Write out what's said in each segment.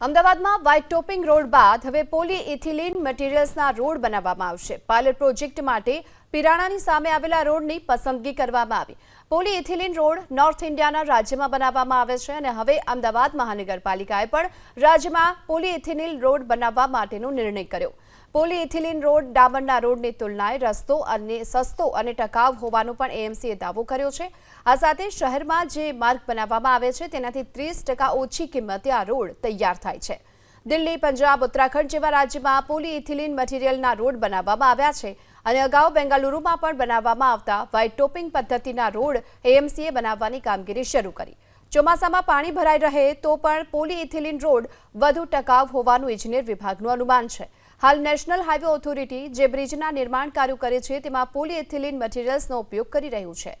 અમદાવાદમાં white topping road બાદ હવે પોલી ઇથિલિન મટીરિયલ્સના રોડ બનાવવામાં આવશે. પાયલટ પ્રોજેક્ટ માટે પિરાણાની સામે આવેલા રોડની પસંદગી કરવામાં આવી. પોલી ઇથિલિન રોડ નોર્થ ઇન્ડિયાના રાજ્યમાં બનાવવામાં આવે છે અને હવે અમદાવાદ મહાનગરપાલિકાએ પણ રાજ્યમાં પોલી ઇથિલિન રોડ બનાવવા માટેનો નિર્ણય કર્યો. પોલી ઇથિલિન રોડ ડામરના રોડની તુલનાએ રસ્તો અને સસ્તો અને ટકાઉ હોવાનો પણ એએમસીએ દાવો કર્યો છે. આ સાથે શહેરમાં જે માર્ગ બનાવવામાં આવે છે તેનાથી ત્રીસ ટકા ઓછી કિંમતે આ રોડ તૈયાર થાય છે. દિલ્હી, પંજાબ, ઉત્તરાખંડ જેવા રાજ્યમાં પોલી ઇથિલિન મટીરિયલના રોડ બનાવવામાં આવ્યા છે અને અગાઉ બેંગાલુરુમાં પણ બનાવવામાં આવતા વ્હાઇટ ટોપિંગ પદ્ધતિના રોડ એએમસીએ બનાવવાની કામગીરી શરૂ કરી. ચોમાસામાં પાણી ભરાઈ રહે તો પણ પોલી ઇથિલિન રોડ વધુ ટકાઉ હોવાનું ઇજનેર વિભાગનું અનુમાન છે. હાલ નેશનલ હાઈવે ઓથોરિટી જે બ્રિજના નિર્માણ કાર્યો કરે છે, તેમાં પોલી ઇથિલિન મટીરિયલ્સનો ઉપયોગ કરી રહ્યું છે.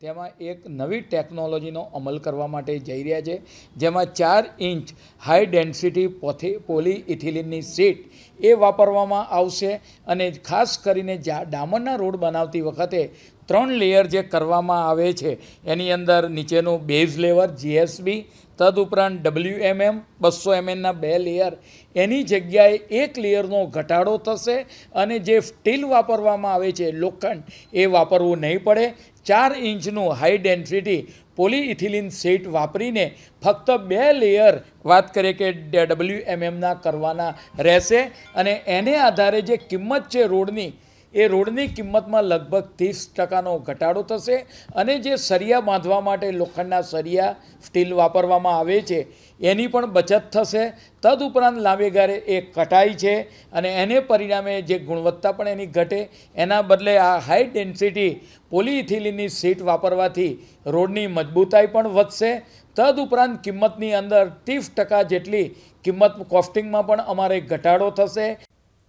તેમાં એક નવી ટેકનોલોજીનો અમલ કરવા માટે જઈ રહ્યા છે, જેમાં ચાર ઇંચ હાઈ ડેન્સિટી પોથી પોલી ઇથિલિનની સીટ એ વાપરવામાં આવશે અને ખાસ કરીને જા, ડામરના રોડ બનાવતી વખતે ત્રણ લેયર જે કરવામાં આવે છે, એની અંદર નીચેનું બેઝ લેવર જીએસબી તદુપરાંત ડબલ્યુ એમએમ બસો એમએમના બે લેયર એની જગ્યાએ એક લેયરનો ઘટાડો થશે અને જે સ્ટીલ વાપરવામાં આવે છે, લોખંડ, એ વાપરવું નહીં પડે ચાર ઇંચનું હાઈ ડેન્સિટી પોલીઇથિલિન સીટ વાપરીને ફક્ત બે લેયર વાત કરીએ કે ડબલ્યુ એમએમના કરવાના રહેશે અને એને આધારે જે કિંમત છે રોડની એ રોડની કિંમતમાં લગભગ ત્રીસ ટકાનો ઘટાડો થશે અને જે સરિયા બાંધવા માટે લોખંડના સરિયા, સ્ટીલ વાપરવામાં આવે છે, એની પણ બચત થશે. તદઉપરાંત લાંબે ગાળે એ કટાઈ છે અને એને પરિણામે જે ગુણવત્તા પણ એની ઘટે. એના બદલે આ હાઈ ડેન્સિટી પોલીઇથિલિનની સીટ વાપરવાથી રોડની મજબૂતાઈ પણ વધશે. તદઉપરાંત કિંમતની અંદર ત્રીસ ટકા જેટલી કિંમત કોસ્ટિંગમાં પણ અમારે ઘટાડો થશે.